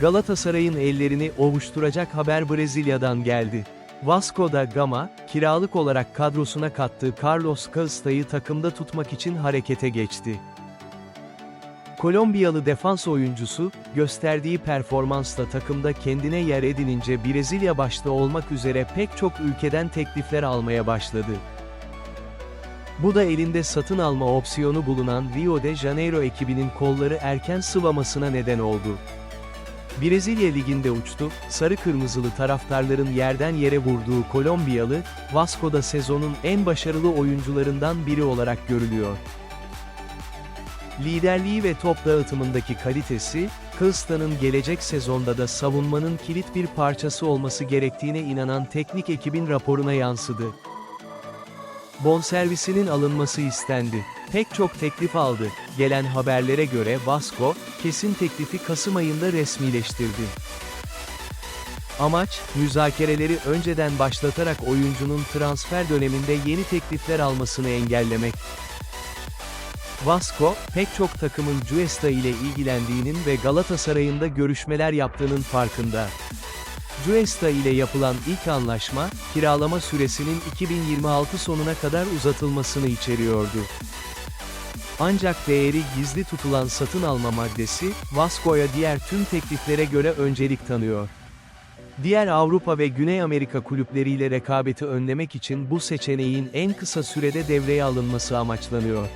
Galatasaray'ın ellerini ovuşturacak haber Brezilya'dan geldi. Vasco da Gama, kiralık olarak kadrosuna kattığı Carlos Casta'yı takımda tutmak için harekete geçti. Kolombiyalı defans oyuncusu, gösterdiği performansla takımda kendine yer edinince Brezilya başta olmak üzere pek çok ülkeden teklifler almaya başladı. Bu da elinde satın alma opsiyonu bulunan Rio de Janeiro ekibinin kolları erken sıvamasına neden oldu. Brezilya Ligi'nde uçtu, sarı kırmızılı taraftarların yerden yere vurduğu Kolombiyalı, Vasco'da sezonun en başarılı oyuncularından biri olarak görülüyor. Liderliği ve top dağıtımındaki kalitesi, Kılıçdaroğlu'nun gelecek sezonda da savunmanın kilit bir parçası olması gerektiğine inanan teknik ekibin raporuna yansıdı. Bonservisinin alınması istendi. Pek çok teklif aldı. Gelen haberlere göre Vasco, kesin teklifi Kasım ayında resmileştirdi. Amaç, müzakereleri önceden başlatarak oyuncunun transfer döneminde yeni teklifler almasını engellemek. Vasco, pek çok takımın Cuesta ile ilgilendiğinin ve Galatasaray'ın da görüşmeler yaptığının farkında. Cuesta ile yapılan ilk anlaşma, kiralama süresinin 2026 sonuna kadar uzatılmasını içeriyordu. Ancak değeri gizli tutulan satın alma maddesi, Vasco'ya diğer tüm tekliflere göre öncelik tanıyor. Diğer Avrupa ve Güney Amerika kulüpleriyle rekabeti önlemek için bu seçeneğin en kısa sürede devreye alınması amaçlanıyor.